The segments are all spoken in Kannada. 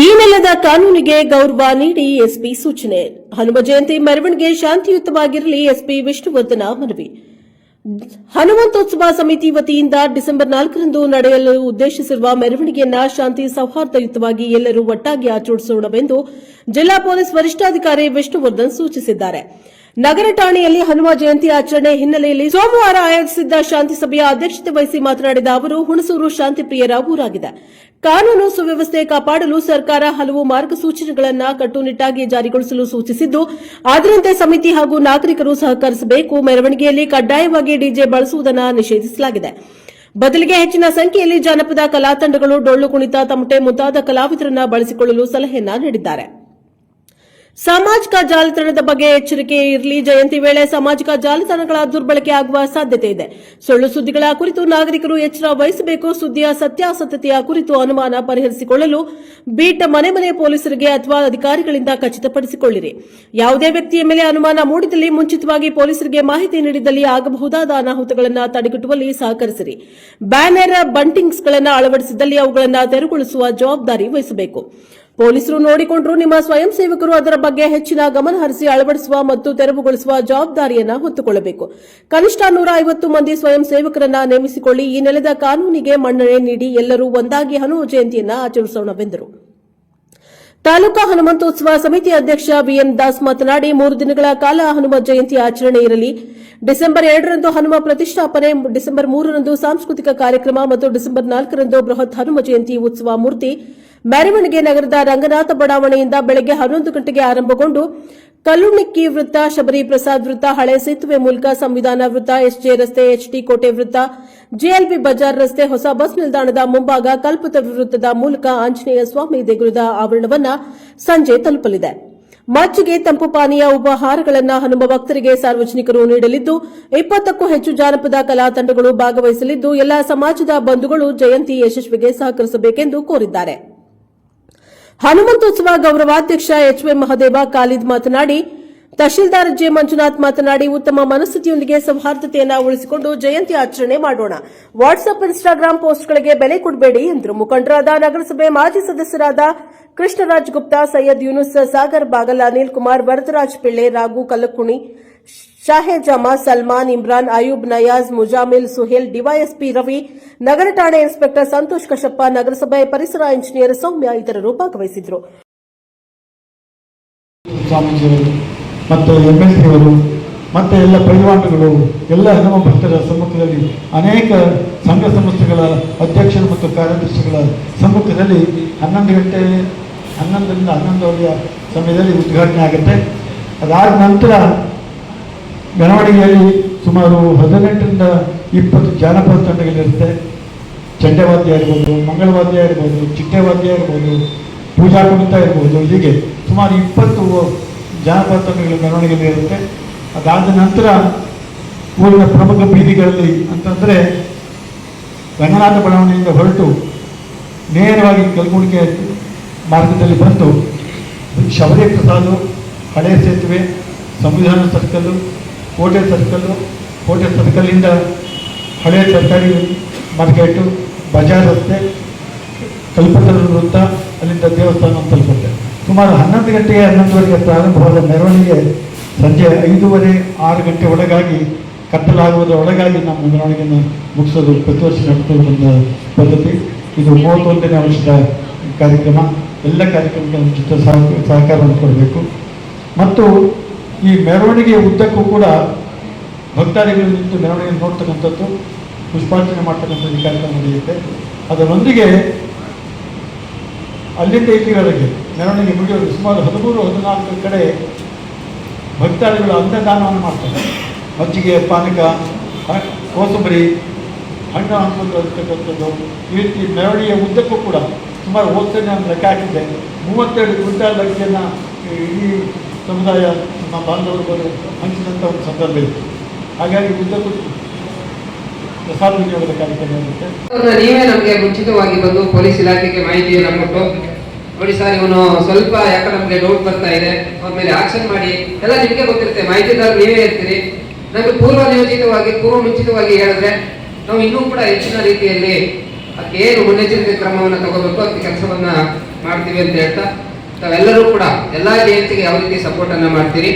ಈ ನೆಲದ ಕಾನೂನಿಗೆ ಗೌರವ ನೀಡಿ ಎಸ್ಪಿ ಸೂಚನೆ. ಹನುಮ ಜಯಂತಿ ಮೆರವಣಿಗೆ ಶಾಂತಿಯುತವಾಗಿರಲಿ ಎಸ್ಪಿ ವಿಷ್ಣುವರ್ಧನ ಮನವಿ. ಹನುಮಂತೋತ್ಸವ ಸಮಿತಿ ವತಿಯಿಂದ ಡಿಸೆಂಬರ್ ನಾಲ್ಕರಂದು ನಡೆಯಲು ಉದ್ದೇಶಿಸಿರುವ ಮೆರವಣಿಗೆಯನ್ನ ಶಾಂತಿ ಸೌಹಾರ್ದಯುತವಾಗಿ ಎಲ್ಲರೂ ಒಟ್ಟಾಗಿ ಆಚರಿಸೋಣವೆಂದು ಜಿಲ್ಲಾ ಪೊಲೀಸ್ ವರಿಷ್ಠಾಧಿಕಾರಿ ವಿಷ್ಣುವರ್ಧನ್ ಸೂಚಿಸಿದ್ದಾರೆ. ನಗರ ಠಾಣೆಯಲ್ಲಿ ಹನುಮ ಜಯಂತಿ ಆಚರಣೆ ಹಿನ್ನೆಲೆಯಲ್ಲಿ ಸೋಮವಾರ ಆಯೋಜಿಸಿದ್ದ ಶಾಂತಿ ಸಭೆಯ ಅಧ್ಯಕ್ಷತೆ ವಹಿಸಿ ಮಾತನಾಡಿದ ಅವರು, ಹುಣಸೂರು ಶಾಂತಿಪ್ರಿಯರ ಊರಾಗಿದೆ. ಕಾನೂನು ಸುವ್ಯವಸ್ಥೆ ಕಾಪಾಡಲು ಸರ್ಕಾರ ಹಲವು ಮಾರ್ಗಸೂಚನೆಗಳನ್ನು ಕಟ್ಟುನಿಟ್ಟಾಗಿ ಜಾರಿಗೊಳಿಸಲು ಸೂಚಿಸಿದ್ದು ಅದರಂತೆ ಸಮಿತಿ ಹಾಗೂ ನಾಗರಿಕರು ಸಹಕರಿಸಬೇಕು, ಮೆರವಣಿಗೆಯಲ್ಲಿ ಕಡ್ಡಾಯವಾಗಿ ಡಿಜೆ ಬಳಸುವುದನ್ನು ನಿಷೇಧಿಸಲಾಗಿದೆ. ಬದಲಿಗೆ ಹೆಚ್ಚಿನ ಸಂಖ್ಯೆಯಲ್ಲಿ ಜಾನಪದ ಕಲಾತಂಡಗಳು ಡೊಳ್ಳು ಕುಣಿತ, ತಮಟೆ ಮುಂತಾದ ಕಲಾವಿದರನ್ನ ಬಳಸಿಕೊಳ್ಳಲು ಸಲಹೆಯನ್ನ ನೀಡಿದ್ದಾರೆ. ಸಾಮಾಜಿಕ ಜಾಲತಾಣದ ಬಗ್ಗೆ ಎಚ್ಚರಿಕೆ ಇರಲಿ. ಜಯಂತಿ ವೇಳೆ ಸಾಮಾಜಿಕ ಜಾಲತಾಣಗಳ ದುರ್ಬಳಕೆ ಆಗುವ ಸಾಧ್ಯತೆ ಇದೆ. ಸುಳ್ಳು ಸುದ್ದಿಗಳ ಕುರಿತು ನಾಗರಿಕರು ಎಚ್ಚರ ವಹಿಸಬೇಕು. ಸುದ್ದಿಯ ಸತ್ಯಾಸತ್ಯತೆಯ ಕುರಿತು ಅನುಮಾನ ಪರಿಹರಿಸಿಕೊಳ್ಳಲು ಬೀಟ್ ಮನೆ ಮನೆ ಪೊಲೀಸರಿಗೆ ಅಥವಾ ಅಧಿಕಾರಿಗಳಿಂದ ಖಚಿತಪಡಿಸಿಕೊಳ್ಳಿರಿ. ಯಾವುದೇ ವ್ಯಕ್ತಿಯ ಮೇಲೆ ಅನುಮಾನ ಮೂಡಿದಲ್ಲಿ ಮುಂಚಿತವಾಗಿ ಪೊಲೀಸರಿಗೆ ಮಾಹಿತಿ ನೀಡಿದಲ್ಲಿ ಆಗಬಹುದಾದ ಅನಾಹುತಗಳನ್ನು ತಡೆಗಟ್ಟುವಲ್ಲಿ ಸಹಕರಿಸಿರಿ. ಬ್ಯಾನರ್ ಬಂಟಿಂಗ್ಸ್ಗಳನ್ನು ಅಳವಡಿಸಿದಲ್ಲಿ ಅವುಗಳನ್ನು ತೆರವುಗೊಳಿಸುವ ಜವಾಬ್ದಾರಿ ವಹಿಸಬೇಕು. ಪೊಲೀಸರು ನೋಡಿಕೊಂಡರೂ ನಿಮ್ಮ ಸ್ವಯಂ ಸೇವಕರು ಅದರ ಬಗ್ಗೆ ಹೆಚ್ಚಿನ ಗಮನ ಹರಿಸಿ ಅಳವಡಿಸುವ ಮತ್ತು ತೆರವುಗೊಳಿಸುವ ಜವಾಬ್ದಾರಿಯನ್ನ ಹೊತ್ತುಕೊಳ್ಳಬೇಕು. ಕನಿಷ್ಠ ನೂರ ಐವತ್ತು ಮಂದಿ ಸ್ವಯಂ ಸೇವಕರನ್ನ ನೇಮಿಸಿಕೊಳ್ಳಿ. ಈ ನೆಲದ ಕಾನೂನಿಗೆ ಮನ್ನಣೆ ನೀಡಿ ಎಲ್ಲರೂ ಒಂದಾಗಿ ಹನುಮ ಜಯಂತಿಯನ್ನ ಆಚರಿಸೋಣವೆಂದರು ತಾಲೂಕಾ ಹನುಮಂತೋತ್ಸವ ಸಮಿತಿ ಅಧ್ಯಕ್ಷ ಬಿಎನ್ ದಾಸ್ ಮಾತನಾಡಿ, ಮೂರು ದಿನಗಳ ಕಾಲ ಹನುಮ ಜಯಂತಿ ಆಚರಣೆ ಇರಲಿ. ಡಿಸೆಂಬರ್ ಎರಡರಂದು ಹನುಮ ಪ್ರತಿಷ್ಠಾಪನೆ, ಡಿಸೆಂಬರ್ ಮೂರರಂದು ಸಾಂಸ್ಕೃತಿಕ ಕಾರ್ಯಕ್ರಮ ಮತ್ತು ಡಿಸೆಂಬರ್ ನಾಲ್ಕರಂದು ಬೃಹತ್ ಹನುಮ ಜಯಂತಿ ಉತ್ಸವ ಮೂರ್ತಿ. ಮೆರವಣಿಗೆ ನಗರದ ರಂಗನಾಥ ಬಡಾವಣೆಯಿಂದ ಬೆಳಗ್ಗೆ ಹನ್ನೊಂದು ಗಂಟೆಗೆ ಆರಂಭಗೊಂಡು ಕಲ್ಲುಣಿಕ್ಕಿ ವೃತ್ತ ಶಬರಿ ಪ್ರಸಾದ್ ವೃತ್ತ, ಹಳೆ ಸೇತುವೆ ಮೂಲಕ ಸಂವಿಧಾನ ವೃತ್ತ, ಎಸ್ಜೆ ರಸ್ತೆ, ಎಚ್ಡಿ ಕೋಟೆ ವೃತ್ತ, ಜೆಎಲ್ಬಿ ಬಜಾರ್ ರಸ್ತೆ, ಹೊಸ ಬಸ್ ನಿಲ್ದಾಣದ ಮುಂಭಾಗ ಕಲ್ಪತರು ವೃತ್ತದ ಮೂಲಕ ಆಂಜನೇಯ ಸ್ವಾಮಿ ದೇಗುಲದ ಆವರಣವನ್ನು ಸಂಜೆ ತಲುಪಲಿದೆ. ಮಜ್ಜಿಗೆ, ತಂಪು ಪಾನೀಯ ಉಪಹಾರಗಳನ್ನು ಹನುಮ ಭಕ್ತರಿಗೆ ಸಾರ್ವಜನಿಕರು ನೀಡಲಿದ್ದು, ಇಪ್ಪತ್ತಕ್ಕೂ ಹೆಚ್ಚು ಜಾನಪದ ಕಲಾ ತಂಡಗಳು ಭಾಗವಹಿಸಲಿದ್ದು, ಎಲ್ಲ ಸಮಾಜದ ಬಂಧುಗಳು ಜಯಂತಿ ಯಶಸ್ವಿಗೆ ಸಹಕರಿಸಬೇಕೆಂದು ಕೋರಿದ್ದಾರೆ. ಹನುಮಂತೋತ್ಸವ ಗೌರವಾಧ್ಯಕ್ಷ ಎಚ್ವೈ ಮಹದೇವ ಖಾಲಿದ್ ಮಾತನಾಡಿ, ತಹಶೀಲ್ದಾರ್ ಜೆ ಮಂಜುನಾಥ್ ಮಾತನಾಡಿ, ಉತ್ತಮ ಮನಸ್ಥಿತಿಯೊಂದಿಗೆ ಸೌಹಾರ್ದತೆಯನ್ನು ಉಳಿಸಿಕೊಂಡು ಜಯಂತಿ ಆಚರಣೆ ಮಾಡೋಣ. ವಾಟ್ಸ್ಆಪ್ ಇನ್ಸ್ಟಾಗ್ರಾಂ ಪೋಸ್ಟ್ಗಳಿಗೆ ಬೆಲೆ ಕೊಡಬೇಡಿ ಎಂದರು. ಮುಖಂಡರಾದ ನಗರಸಭೆ ಮಾಜಿ ಸದಸ್ಯರಾದ ಕೃಷ್ಣರಾಜ್ ಗುಪ್ತಾ, ಸೈಯದ್ ಯೂನುಸ್, ಸಾಗರ್ ಬಾಗಲ ಅನಿಲ್ ಕುಮಾರ್ ವರದರಾಜ್ ಪಿಳ್ಳೆ, ರಾಘು ಕಲ್ಲಕ್ಕುಣಿ ಶಾಹೆಜಾಮಾ ಸಲ್ಮಾನ್, ಇಮ್ರಾನ್, ಅಯೂಬ್, ನಯಾಜ್, ಮುಜಾಮಿಲ್, ಸುಹೇಲ್, ಡಿವೈಎಸ್ಪಿ ರವಿ, ನಗರ ಠಾಣೆ ಇನ್ಸ್ಪೆಕ್ಟರ್ ಸಂತೋಷ್ ಕಶಪ್ಪ ನಗರಸಭೆ ಪರಿಸರ ಇಂಜಿನಿಯರ್ ಸೌಮ್ಯ ಇತರರು ಭಾಗವಹಿಸಿದ್ರು ಮತ್ತೆ ಮತ್ತು ಎಂ ಎಲ್ ಸಿಯವರು ಮತ್ತು ಎಲ್ಲ ಪೈಲ್ವಾನಗಳು ಎಲ್ಲ ನಮ್ಮ ಭಕ್ತರ ಸಮ್ಮುಖದಲ್ಲಿ ಅನೇಕ ಸಂಘ ಸಂಸ್ಥೆಗಳ ಅಧ್ಯಕ್ಷರು ಮತ್ತು ಕಾರ್ಯದರ್ಶಿಗಳ ಸಮ್ಮುಖದಲ್ಲಿ ಹನ್ನೊಂದು ಗಂಟೆ, ಹನ್ನೊಂದರಿಂದ ಹನ್ನೊಂದುವರೆಯ ಸಮಯದಲ್ಲಿ ಉದ್ಘಾಟನೆ ಆಗುತ್ತೆ. ಅದಾದ ನಂತರ ಮೆರವಣಿಗೆಯಲ್ಲಿ ಸುಮಾರು ಹದಿನೆಂಟರಿಂದ ಇಪ್ಪತ್ತು ಜಾನಪದ ತಂಡಗಳಿರುತ್ತೆ. ಚಂಡವಾದ್ಯ ಇರ್ಬೋದು ಮಂಗಳವಾದ್ಯ ಇರ್ಬೋದು ಚಿಟ್ಟೆವಾದ್ಯ ಇರ್ಬೋದು ಪೂಜಾ ಕುಣಿತ ಇರ್ಬೋದು ಹೀಗೆ ಸುಮಾರು ಇಪ್ಪತ್ತು ಜಾನಪದ ತಂಡಗಳು ಮೆರವಣಿಗೆಯಲ್ಲಿ ಇರುತ್ತೆ. ಅದಾದ ನಂತರ ಊರಿನ ಪ್ರಮುಖ ಬೀದಿಗಳಲ್ಲಿ ಅಂತಂದರೆ ರಂಗನಾಥ ಬಡಾವಣೆಯಿಂದ ಹೊರಟು ನೇರವಾಗಿ ಕಲ್ಗುಣಿಕೆ ಮಾರ್ಗದಲ್ಲಿ ಬಂದು ಶಬರಿ ಪ್ರಸಾದು ಹಳೆ ಸೇತುವೆ, ಸಂವಿಧಾನ ಸರ್ಕಲ್ಲು ಕೋಟೆ ಸರ್ಕಲ್ಲು ಕೋಟೆ ಸರ್ಕಲ್ಲಿಂದ ಹಳೆ ಸರ್ಕಾರಿ ಮಾರ್ಕೆಟು ಬಜಾರ್ ರಸ್ತೆ, ಕಲ್ಪತರು ವೃತ್ತ, ಅಲ್ಲಿಂದ ದೇವಸ್ಥಾನ ತಲುಪುತ್ತೆ. ಸುಮಾರು ಹನ್ನೊಂದು ಗಂಟೆಗೆ ಹನ್ನೊಂದುವರೆಗೆ ಪ್ರಾರಂಭವಾದ ಮೆರವಣಿಗೆ ಸಂಜೆ ಐದೂವರೆ ಆರು ಗಂಟೆ ಒಳಗಾಗಿ ಕತ್ತಲಾಗುವುದರ ಒಳಗಾಗಿ ನಮ್ಮ ಮೆರವಣಿಗೆಯನ್ನು ಮುಗಿಸೋದು ಪ್ರತಿ ವರ್ಷ ಬಂದ ಪದ್ಧತಿ ಇದು ಮೂವತ್ತೊಂದನೇ ವರ್ಷದ ಕಾರ್ಯಕ್ರಮ. ಎಲ್ಲ ಕಾರ್ಯಕ್ರಮಕ್ಕೆ ನಮ್ಮ ಜೊತೆ ಸಹ ಸಹಕಾರವನ್ನು ಕೊಡಬೇಕು. ಮತ್ತು ಈ ಮೆರವಣಿಗೆಯ ಉದ್ದಕ್ಕೂ ಕೂಡ ಭಕ್ತಾದಿಗಳು ನಿಂತು ಮೆರವಣಿಗೆ ನೋಡ್ತಕ್ಕಂಥದ್ದು, ಪುಷ್ಪಾರ್ಚನೆ ಮಾಡ್ತಕ್ಕಂಥದ್ದು ಈ ಕಾರ್ಯಕ್ರಮ ನಡೆಯುತ್ತೆ. ಅದರೊಂದಿಗೆ ಅಲ್ಲಿಂದ ಇಲ್ಲಿವರೆಗೆ ಮೆರವಣಿಗೆ ಮುಗಿಯೋದು ಸುಮಾರು ಹದಿಮೂರು, ಹದಿನಾಲ್ಕು ಕಡೆ ಭಕ್ತಾದಿಗಳು ಅನ್ನದಾನವನ್ನು ಮಾಡ್ತಾರೆ. ಮಜ್ಜಿಗೆ, ಪಾನಕ ಕೋಸಂಬರಿ, ಹಣ್ಣು ಹಣ್ಣುಗಳು ಅಂತಕ್ಕಂಥದ್ದು, ಈ ರೀತಿ ಮೆರವಣಿಗೆಯ ಉದ್ದಕ್ಕೂ ಕೂಡ ಸುಮಾರು ಹೋದ್ಸರಿ ನಾನು ಲೆಕ್ಕ ಹಾಕಿದ್ದೆ. ಮೂವತ್ತೆರಡು ಕ್ವಿಂಟಾಲ್ ಅಕ್ಕಿಯನ್ನು ಇಡೀ ಸಮುದಾಯ, ನಮ್ಮ ಬಾಂಧವರು ಹಂಚಿದಂಥ ಒಂದು ಸಂದರ್ಭ ಇತ್ತು ಹಾಗಾಗಿ ಉದ್ದಕ್ಕೂ ಕಾರ್ಯಕ್ರಮ ನೀವೇ ನಮಗೆ ಮುಂಚಿತವಾಗಿ ಬಂದು ಪೊಲೀಸ್ ಇಲಾಖೆಗೆ ಮಾಹಿತಿಯನ್ನು ಕೊಟ್ಟು, ನೋಡಿ ಸರ್, ಇವನು ಸ್ವಲ್ಪ ಯಾಕೆ ನಮಗೆ ಡೌಟ್ ಬರ್ತಾ ಇದೆ, ಅವ್ರ ಮೇಲೆ ಆಕ್ಷನ್ ಮಾಡಿ. ಎಲ್ಲ ನಿಮಗೆ ಗೊತ್ತಿರುತ್ತೆ, ಮಾಹಿತಿದಾರ ನೀವೇ ಇರ್ತೀರಿ. ನಮಗೆ ಪೂರ್ವ ನಿಯೋಜಿತವಾಗಿ, ಪೂರ್ವ ಮುಂಚಿತವಾಗಿ ಹೇಳಿದ್ರೆ ನಾವು ಇನ್ನೂ ಕೂಡ ಹೆಚ್ಚಿನ ರೀತಿಯಲ್ಲಿ ಅದಕ್ಕೆ ಏನು ಮುನ್ನೆಚ್ಚರಿಕೆ ಕ್ರಮವನ್ನು ತಗೋಬೇಕು ಅದಕ್ಕೆ ಕೆಲಸವನ್ನ ಮಾಡ್ತೀವಿ ಅಂತ ಹೇಳ್ತಾ ತಾವೆಲ್ಲರೂ ಕೂಡ ಎಲ್ಲಾ ಜಯಂತಿಗೆ ಯಾವ ರೀತಿ ಸಪೋರ್ಟ್ ಅನ್ನ ಮಾಡ್ತೀರಿ?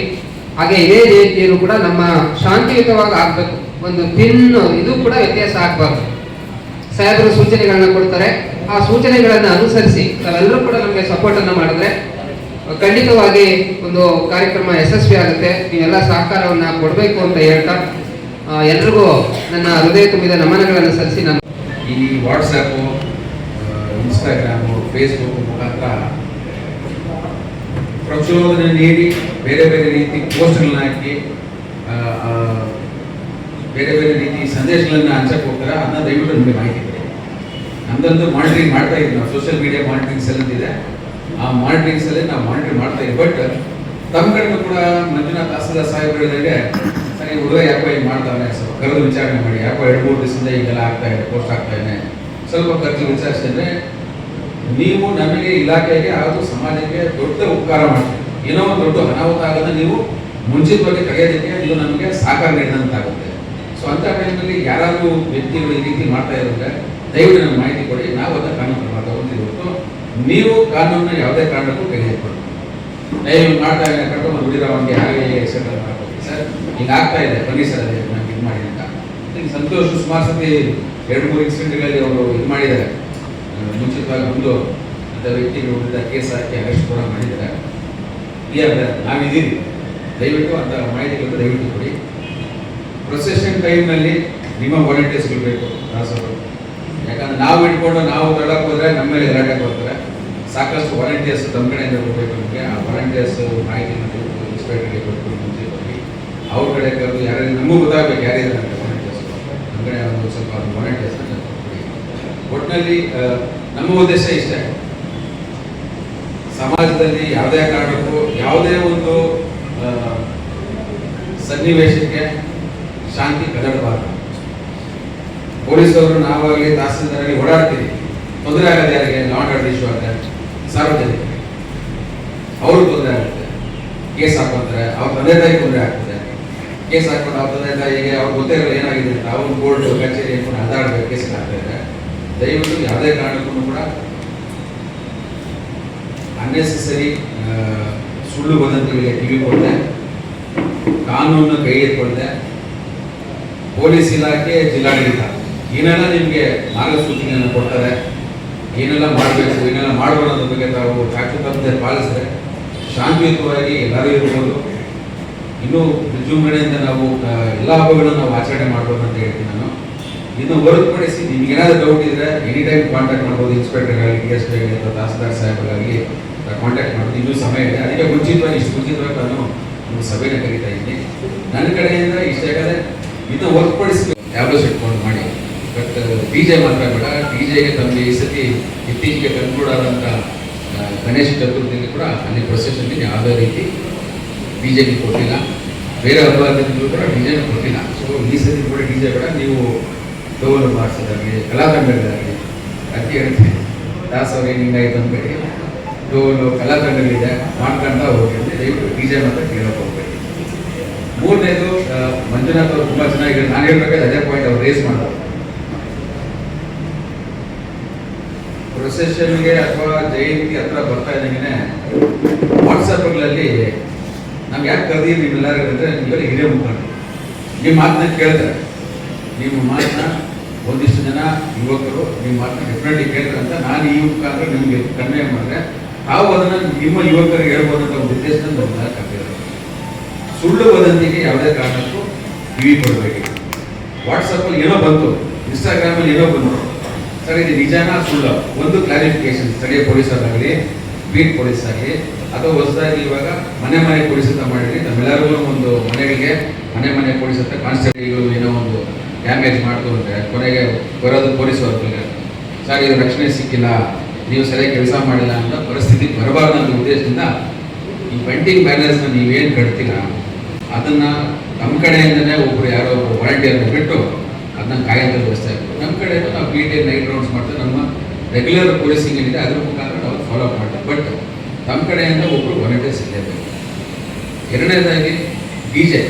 ಹಾಗೆ ಇದೇ ಜಯಂತಿಯನ್ನು ಕೂಡ ನಮ್ಮ ಶಾಂತಿಯುತವಾಗಿ ಆಗ್ಬೇಕು. ಒಂದು ಪಿನ್ ಇದು ಕೂಡ ವ್ಯತ್ಯಾಸ ಆಗ್ಬಾರ್ದು. ಸಾಹೇಬರು ಸೂಚನೆಗಳನ್ನ ಕೊಡ್ತಾರೆ. ಆ ಸೂಚನೆಗಳನ್ನ ಅನುಸರಿಸಿ ತಾವೆಲ್ಲರೂ ಕೂಡ ನಮಗೆ ಸಪೋರ್ಟ್ ಅನ್ನ ಮಾಡಿದ್ರೆ ಖಂಡಿತವಾಗಿ ಒಂದು ಕಾರ್ಯಕ್ರಮ ಯಶಸ್ವಿ ಆಗುತ್ತೆ. ನೀವೆಲ್ಲ ಸಹಕಾರವನ್ನ ಕೊಡಬೇಕು ಅಂತ ಹೇಳ್ತಾ ಎಲ್ರಿಗೂ ನನ್ನ ಹೃದಯ ತುಂಬಿದ ನಮನಗಳನ್ನು ಸಲ್ಲಿಸಿ ನಾನು ಈ ವಾಟ್ಸಪ್ಪು ಇನ್ಸ್ಟಾಗ್ರಾಮು ಫೇಸ್ಬುಕ್ ಮುಖಾಂತರ ಪ್ರಚೋದನೆ ನೀಡಿ ಬೇರೆ ಬೇರೆ ರೀತಿ ಪೋಸ್ಟ್ಗಳನ್ನ ಹಾಕಿ ಬೇರೆ ಬೇರೆ ರೀತಿ ಸಂದೇಶಗಳನ್ನ ಹಂಚಕ್ಕೆ ಹೋಗ್ತಾರೆ. ಅದನ್ನ ದಯವಿಟ್ಟು ನಮಗೆ ಮಾಹಿತಿ ಕೊಡಿ. ನಮ್ದಂತೂ ಮಾನಿಟರಿಂಗ್ ಮಾಡ್ತಾ ಇದ್ದೀವಿ. ನಾವು ಸೋಷಿಯಲ್ ಮೀಡಿಯಾ ಮಾನಿಟರಿಂಗ್ ಸೆಲ್ ಇದೆ ಆ ಮಾನಿಟರಿಂಗ್ ಸೆಲ್ ನಾವು ಮಾನಿಟರಿಂಗ್ ಮಾಡ್ತಾ ಇದ್ದೀವಿ. ಬಟ್ ತಮ್ಮ ಕಡೆಗೂ ಕೂಡ ಮಂಜುನಾಥ್ ಹಾಸದ ಸಾಹೇಬ್ ಹೇಳಿದಂಗೆ, ಸರಿ ಹುಡುಗ ಯಾಕೋ ಹಿಂಗೆ ಮಾಡ್ತಾನೆ ಸ್ವಲ್ಪ ಕರೆದು ವಿಚಾರಣೆ ಮಾಡಿ. ಯಾಕೋ ಎರಡು ಮೂರು ದಿವಸದಿಂದ ಈಗೆಲ್ಲ ಆಗ್ತಾ ಇದೆ ಪೋಸ್ಟ್ ಆಗ್ತಾ ಇದೆ. ಸ್ವಲ್ಪ ಖರ್ಚು ವಿಚಾರಿಸಿದ್ರೆ ನೀವು ನಮಗೆ ಇಲಾಖೆಗೆ ಹಾಗೂ ಸಮಾಜಕ್ಕೆ ದೊಡ್ಡ ಉಪಕಾರ ಮಾಡಿ ಏನೋ ಒಂದು ದೊಡ್ಡ ಅನಾಹುತ ಆಗದ ನೀವು ಮುಂಚಿತವಾಗಿ ತೆಗೆಯೋದಕ್ಕೆ ಇದು ನಮಗೆ ಸಹಕಾರ ನೀಡಿದಂತಾಗುತ್ತೆ ಸೊ ಅಂತ ಟೈಮಲ್ಲಿ ಯಾರಾದರೂ ವ್ಯಕ್ತಿಗಳು ಈ ರೀತಿ ಮಾಡ್ತಾ ಇರೋದ್ರೆ ದಯವಿಟ್ಟು ನಮ್ಗೆ ಮಾಹಿತಿ ಕೊಡಿ. ನಾವು ಅದನ್ನು ಕಾನೂನು ಕ್ರಮ ಹೊರತು ನೀವು ಕಾನೂನನ್ನ ಯಾವುದೇ ಕಾರಣಕ್ಕೂ ತೆಗೆದುಕೊಳ್ಳಿ ದಯವಿಟ್ಟು ಮಾಡ್ತಾ ಕರ್ಕೊಂಡು ಬಿಡಿರೋವನಿಗೆ ಹಾಗೆ ಹೆಸರು ಮಾಡ್ಕೊಳ್ತೀವಿ ಸರ್, ಈಗ ಆಗ್ತಾ ಇದೆ. ಬನ್ನಿ ಸರ್, ಅದೇ, ನಮ್ಗೆ ಇದು ಮಾಡಿ ಅಂತ. ಸಂತೋಷ್ ಸುಮಾರು ಸತಿ ಎರಡು ಮೂರು ಇನ್ಸಿಡೆಂಟ್ಗಳಲ್ಲಿ ಅವರು ಇದು ಮಾಡಿದ್ದಾರೆ. ಆ, ಬಂದು ಅಂತ ವ್ಯಕ್ತಿ ನೋಡಿದ ಕೇಸ್ ಹಾಕಿ ಅರೆಸ್ಟ್ ಕೂಡ ಮಾಡಿದ್ದಾರೆ. ಕ್ಲಿಯರ್ ನಾವಿದ್ದೀವಿ. ದಯವಿಟ್ಟು ಅಂತ ಮಾಹಿತಿಗಳನ್ನು ದಯವಿಟ್ಟು ಕೊಡಿ. ಪ್ರೊಸೆಷನ್ ಟೈಮ್ನಲ್ಲಿ ನಿಮ್ಮ ವಾಲಂಟಿಯರ್ಸ್ಗಳು ಬೇಕು ದಾಸರು ಯಾಕಂದ್ರೆ ನಾವು ಇಟ್ಕೊಂಡು ನಾವು ತಳ್ಳಕ್ಕೆ ಹೋದ್ರೆ ನಮ್ಮ ಮೇಲೆ ಗಲಾಟೆ ಬರ್ತಾರೆ. ಸಾಕಷ್ಟು ವಾಲಂಟಿಯರ್ಸ್ ತಮ್ಮ ಕಡೆಯಿಂದ ಕೊಡಬೇಕು ನಮಗೆ ಆ ವಾಲಂಟಿಯರ್ಸ್ ಮಾಹಿತಿನ ಇನ್ಸ್ಪೆಕ್ಟರ್ಗೆ ಕೊಟ್ಟು ಮುಂಚಿತವಾಗಿ ಅವ್ರ ಕಡೆ ಕರೆದು ಯಾರು ನಮಗೂ ಗೊತ್ತಾಗಬೇಕು ಯಾರಿದ್ದಾರೆ ಅಂತ ವಾಲಂಟಿಯರ್ಸ್ ನಮ್ಮ ಕಡೆ ಒಂದು ಸ್ವಲ್ಪ ವಾಲಂಟಿಯರ್ಸ್ ಒಟ್ಟಿನಲ್ಲಿ ನಮ್ಮ ಉದ್ದೇಶ ಇಷ್ಟೇ. ಸಮಾಜದಲ್ಲಿ ಯಾವುದೇ ಕಾರಣಕ್ಕೂ ಯಾವುದೇ ಒಂದು ಸನ್ನಿವೇಶಕ್ಕೆ ಶಾಂತಿ ಕದಡಬಾರದು. ಪೊಲೀಸರು ನಾವಾಗಲಿ ತಹಸೀಲ್ದಾರಾಗಿ ಓಡಾಡ್ತೀವಿ. ತೊಂದರೆ ಆಗದೆ ಯಾರಿಗೆ ಲಾಂಡ್ ಆರ್ಡರ್ ಇಶ್ಯೂ ಆಗುತ್ತೆ ಸಾರ್ವಜನಿಕರಿಗೆ. ಅವರು ತೊಂದರೆ ಆಗುತ್ತೆ. ಕೇಸ್ ಹಾಕೊಂತಾರೆ ಅವ್ರ ತಂದೆ ತಾಯಿ ತೊಂದರೆ ಆಗ್ತದೆ ಕೇಸ್ ಹಾಕೊಂಡು ಅವ್ರ ತಂದೆ ತಾಯಿಗೆ ಅವ್ರ ಗೊತ್ತೇ ಏನಾಗಿದೆ ಅಂತ. ಅವ್ರು ಕೋರ್ಟ್ ಕಚೇರಿ ಹಾಕೊಂಡು ಅದಾಡಬೇಕು, ಕೇಸ್ ಆಗ್ತಾ ಇದೆ ದಯವಿಟ್ಟು ಯಾವುದೇ ಕಾರಣಕ್ಕೂ ಕೂಡ ಅನ್ನೆಸೆಸರಿ ಸುಳ್ಳು ವದಂತಿಗಳಿಗೆ ಕಿವಿ ಕೊಡದೆ ಕಾನೂನು ಕೈ ಎತ್ಕೊಳ್ಳದೆ ಪೊಲೀಸ್ ಇಲಾಖೆ ಜಿಲ್ಲಾಡಳಿತ, ಏನೆಲ್ಲ ನಿಮಗೆ ಮಾರ್ಗಸೂಚನೆಯನ್ನು ಕೊಡ್ತಾರೆ, ಏನೆಲ್ಲ ಮಾಡಬೇಕು, ಏನೆಲ್ಲ ಅನ್ನೋದ್ರ ಬಗ್ಗೆ ತಾವು ತಪ್ಪದೆ ಪಾಲಿಸಿದ್ರೆ ಶಾಂತಿಯುತವಾಗಿ ಎಲ್ಲರೂ ಇರ್ಬೋದು. ಇನ್ನೂ ವಿಜೃಂಭಣೆಯಿಂದ ನಾವು ಎಲ್ಲ ಹಬ್ಬಗಳನ್ನು ನಾವು ಆಚರಣೆ ಮಾಡ್ಬೋದು ಅಂತ ಹೇಳ್ತೀನಿ ನಾನು. ಇನ್ನು ಹೊರತುಪಡಿಸಿ ನಿಮ್ಗೆ ಏನಾದರೂ ಡೌಟ್ ಇದ್ರೆ ಎನಿ ಟೈಮ್ ಕಾಂಟ್ಯಾಕ್ಟ್ ಮಾಡ್ಬೋದು ಇನ್ಸ್ಪೆಕ್ಟರ್ಗಾಗಿ ಡಿ ಎಸ್ ಪಿ ಅಥವಾ ತಹಸೀಲ್ದಾರ್ ಸಾಹೇಬರಾಗಲಿ ಕಾಂಟ್ಯಾಕ್ಟ್ ಮಾಡ್ಬೋದು. ಇನ್ನೂ ಸಮಯ ಇದೆ. ಅದಕ್ಕೆ ಮುಂಚಿತವಾಗಿ, ಇಷ್ಟು ಮುಂಚಿತವಾಗಿ ನಾನು ಒಂದು ಸಭೆನ ಕರೀತಾ ಇದ್ದೀನಿ ನನ್ನ ಕಡೆಯಿಂದ ಇಷ್ಟ ಯಾಕಂದ್ರೆ ಇದು ಹೊರತುಪಡಿಸಿ ಟ್ಯಾಬ್ಲೆಟ್ಸ್ ಇಟ್ಕೊಂಡು ಮಾಡಿ. ಬಟ್ ಡಿ ಜೆ ಮಾತ್ರ ಬೇಡ. ಡಿ ಜೆಗೆ ತಮಗೆ ಈ ಸತಿ ಇತ್ತೀಚೆಗೆ ಕನ್ಕ್ಲೂಡ್ ಆದಂಥ ಗಣೇಶ್ ಚತುರ್ಥಿಯಲ್ಲಿ ಕೂಡ ಅಲ್ಲಿ ಪ್ರೊಸೆಷನ್ಗೆ ಯಾವುದೇ ರೀತಿ ಡಿ ಜೆಗೆ ಕೊಟ್ಟಿಲ್ಲ. ಬೇರೆ ಹಬ್ಬದಿಂದಲೂ ಕೂಡ ಡಿ ಜೆ ಕೊಟ್ಟಿಲ್ಲ. ಸೊ ಈ ಸತಿ ಕೂಡ ಡಿ ಜೆ ಬೇಡ. ನೀವು ಡೋಲ್ ಮಾಡಿಸೋದಾಗಲಿ, ಕಲಾತಂಡಗಳಾಗಲಿ ಅತಿ ಅಂತೆ ಹೇಳ್ತೀನಿ ದಾಸ್ ಅವ್ರಿಗೆ ಹಿಂಗಾಯ್ತು ಅಂದ್ಬೇಡಿ ಡೋಲು ಕಲಾತಂಡಗಳಿದೆ ಮಾಡ್ಕೊಂಡ ಹೋಗಿ ಅಂತ ದಯವಿಟ್ಟು ಡಿ ಜೆ ಮಾತ್ರ ಕೇಳೋಕೆ ಹೋಗ್ಬೇಡಿ. ಮೂರನೇದು ಮಂಜುನಾಥ್ ಅವರು ತುಂಬ ಚೆನ್ನಾಗಿ ನಾನು ಹೇಳ್ಬೇಕಾದ್ರೆ ಅದೇ ಪಾಯಿಂಟ್ ಅವ್ರು ರೇಸ್ ಮಾಡೋದು ಪ್ರೊಸೆಷನ್ಗೆ ಅಥವಾ ಜಯಂತಿ ಹತ್ರ ಬರ್ತಾ ಇದ್ದಂಗೆ ವಾಟ್ಸಪ್ಗಳಲ್ಲಿ ನಮ್ಗೆ ಯಾಕೆ ಕರೆದಿ ನಿಮ್ಮೆಲ್ಲರಿಗೂ ಅಂದರೆ ನೀವೆಲ್ಲ ಹಿರಿಯ ಮುಖಂಡರು. ನಿಮ್ಮ ಮಾತನ್ನ ಕೇಳ್ತಾರೆ. ನಿಮ್ಮ ಮಾತನ್ನ ಒಂದಿಷ್ಟು ಜನ ಯುವಕರು ನಿಮ್ಮ ಮಾತನ್ನ ಡೆಫಿನೆಟ್ಲಿ ಕೇಳ್ತಾರೆ ಅಂತ ನಾನು ಈ ಮುಖಾಂತರ ನಿಮಗೆ ಕನ್ವೆ ಮಾಡಿದ್ರೆ ತಾವು ಅದನ್ನು ನಿಮ್ಮ ಯುವಕರಿಗೆ ಹೇಳ್ಬೋದಂತ ಒಂದು ಉದ್ದೇಶದಿಂದ ಒಂದು ಸುಳ್ಳು ವದಂತಿಗೆ ಯಾವುದೇ ಕಾರಣಕ್ಕೂ ಕಿವಿ ಕೊಡಬೇಕಿತ್ತು ವಾಟ್ಸಪ್ಪಲ್ಲಿ ಏನೋ ಬಂತು ಇನ್ಸ್ಟಾಗ್ರಾಮಲ್ಲಿ ಏನೋ ಬಂತು. ಸರ್, ಇದು ನಿಜಾನ ಸುಳ್ಳು? ಒಂದು ಕ್ಲಾರಿಫಿಕೇಶನ್ ಸ್ಥಳೀಯ ಪೊಲೀಸರಾಗಲಿ ಬೀಟ್ ಪೊಲೀಸ್ ಆಗಲಿ, ಅಥವಾ ಹೊಸದಾಗಿ ಇವಾಗ ಮನೆ ಮನೆ ಪೊಲೀಸ್ ಅಂತ ಮಾಡಿದ್ರಿ ನಮ್ಮೆಲ್ಲರಿಗೂ ಒಂದು ಮನೆಗಳಿಗೆ ಮನೆ ಮನೆ ಪೊಲೀಸ್ ಅಂತ ಕಾನ್ಸ್ಟೇಬಲ್ ಏನೋ ಒಂದು ಡ್ಯಾಮೇಜ್ ಮಾಡ್ತು ಅಂದರೆ ಕೊನೆಗೆ ಬರೋದು ಪೊಲೀಸ್ ಸರ್, ಇದು ರಕ್ಷಣೆ ಸಿಕ್ಕಿಲ್ಲ. ನೀವು ಸರಿಯಾಗಿ ಕೆಲಸ ಮಾಡಿಲ್ಲ ಅಂತ ಪರಿಸ್ಥಿತಿ ಬರಬಾರ್ದು ಅನ್ನೋ ಉದ್ದೇಶದಿಂದ ಈ ಪೆಂಟಿಂಗ್ ಬ್ಯಾನರ್ಸ್ನ ನೀವೇನು ಕಟ್ತೀರ? ಅದನ್ನು ನಮ್ಮ ಕಡೆಯಿಂದನೇ ಒಬ್ಬರು ಯಾರೋ ಒಬ್ಬರು ವಾಲಂಟಿಯರ್ನ ಬಿಟ್ಟು ಅದನ್ನ ಕಾಯಂತ ವ್ಯವಸ್ಥೆ ನಮ್ಮ ಕಡೆಯಿಂದ ನಾವು ಪಿ ಟಿ ನೈಟ್ ರೌಂಡ್ಸ್ ಮಾಡ್ತಾ ನಮ್ಮ ರೆಗ್ಯುಲರ್ ಪೊಲೀಸಿಂಗ್ ಏನಿದೆ ಅದ್ರ ಮುಖಾಂತರ ನಾವು ಫಾಲೋ ಮಾಡ್ತೇವೆ. ಬಟ್ ನಮ್ಮ ಕಡೆಯಿಂದ ಒಬ್ಬರು ವಾಲಂಟಿಯರ್ಸ್ ಇರಲೇಬೇಕು. ಎರಡನೇದಾಗಿ ಡಿ ಜೆ